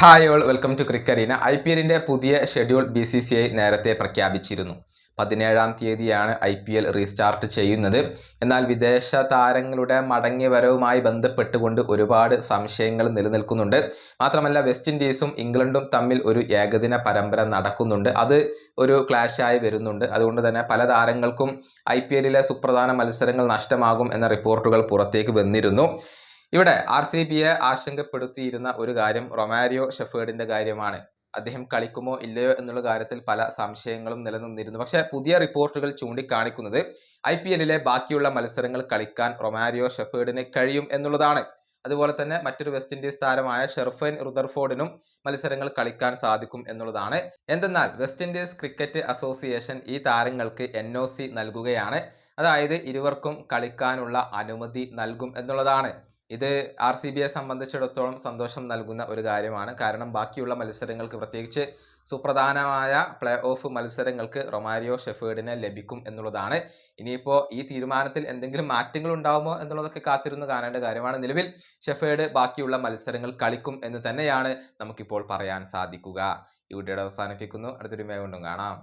Hi all welcome to ക്രിക്കറീന I P എല്ലിന്റെ പുതിയ schedule B C C I നേരത്തെ പ്രഖ്യാപിച്ചിരുന്നു. പതിനേഴാം തീയതിയാണ് ഐ പി എൽ റീസ്റ്റാർട്ട് ചെയ്യുന്നത്. എന്നാൽ വിദേശ താരങ്ങളുടെ മടങ്ങി വരവുമായി ബന്ധപ്പെട്ടുകൊണ്ട് ഒരുപാട് സംശയങ്ങൾ നിലനിൽക്കുന്നുണ്ട്. മാത്രമല്ല വെസ്റ്റ് ഇൻഡീസും ഇംഗ്ലണ്ടും തമ്മിൽ ഒരു ഏകദിന പരമ്പര നടക്കുന്നുണ്ട്. അത് ഒരു ക്ലാഷായി വരുന്നുണ്ട്. അതുകൊണ്ട് തന്നെ പല താരങ്ങൾക്കും ഐ പി എല്ലിലെ സുപ്രധാന മത്സരങ്ങൾ നഷ്ടമാകും എന്ന റിപ്പോർട്ടുകൾ പുറത്തേക്ക് വന്നിരുന്നു. ഇവിടെ ആർ സി ബിയെ ആശങ്കപ്പെടുത്തിയിരുന്ന ഒരു കാര്യം റൊമാരിയോ ഷെഫേർഡിന്റെ കാര്യമാണ്. അദ്ദേഹം കളിക്കുമോ ഇല്ലയോ എന്നുള്ള കാര്യത്തിൽ പല സംശയങ്ങളും നിലനിന്നിരുന്നു. പക്ഷേ പുതിയ റിപ്പോർട്ടുകൾ ചൂണ്ടിക്കാണിക്കുന്നത് ഐ പി എല്ലിലെ ബാക്കിയുള്ള മത്സരങ്ങൾ കളിക്കാൻ റൊമാരിയോ ഷെഫേർഡിന് കഴിയും എന്നുള്ളതാണ്. അതുപോലെ തന്നെ മറ്റൊരു വെസ്റ്റ് ഇൻഡീസ് താരമായ ഷെർഫൻ റുദർഫോർഡിനും മത്സരങ്ങൾ കളിക്കാൻ സാധിക്കും എന്നുള്ളതാണ്. എന്തെന്നാൽ വെസ്റ്റ് ഇൻഡീസ് ക്രിക്കറ്റ് അസോസിയേഷൻ ഈ താരങ്ങൾക്ക് എൻ നൽകുകയാണ്. അതായത് ഇരുവർക്കും കളിക്കാനുള്ള അനുമതി നൽകും എന്നുള്ളതാണ്. ഇത് ആർ സി ബിയെ സംബന്ധിച്ചിടത്തോളം സന്തോഷം നൽകുന്ന ഒരു കാര്യമാണ്. കാരണം ബാക്കിയുള്ള മത്സരങ്ങൾക്ക് പ്രത്യേകിച്ച് സുപ്രധാനമായ പ്ലേ ഓഫ് മത്സരങ്ങൾക്ക് റൊമാരിയോ ഷെഫേർഡിനെ ലഭിക്കും എന്നുള്ളതാണ്. ഇനിയിപ്പോൾ ഈ തീരുമാനത്തിൽ എന്തെങ്കിലും മാറ്റങ്ങൾ ഉണ്ടാകുമോ എന്നുള്ളതൊക്കെ കാത്തിരുന്ന് കാണേണ്ട കാര്യമാണ്. നിലവിൽ ഷെഫേർഡ് ബാക്കിയുള്ള മത്സരങ്ങൾ കളിക്കും എന്ന് തന്നെയാണ് നമുക്കിപ്പോൾ പറയാൻ സാധിക്കുക. ഈ വീഡിയോയുടെ അവസാനിപ്പിക്കുന്നു. അടുത്തൊരു മേ കൊണ്ടും കാണാം.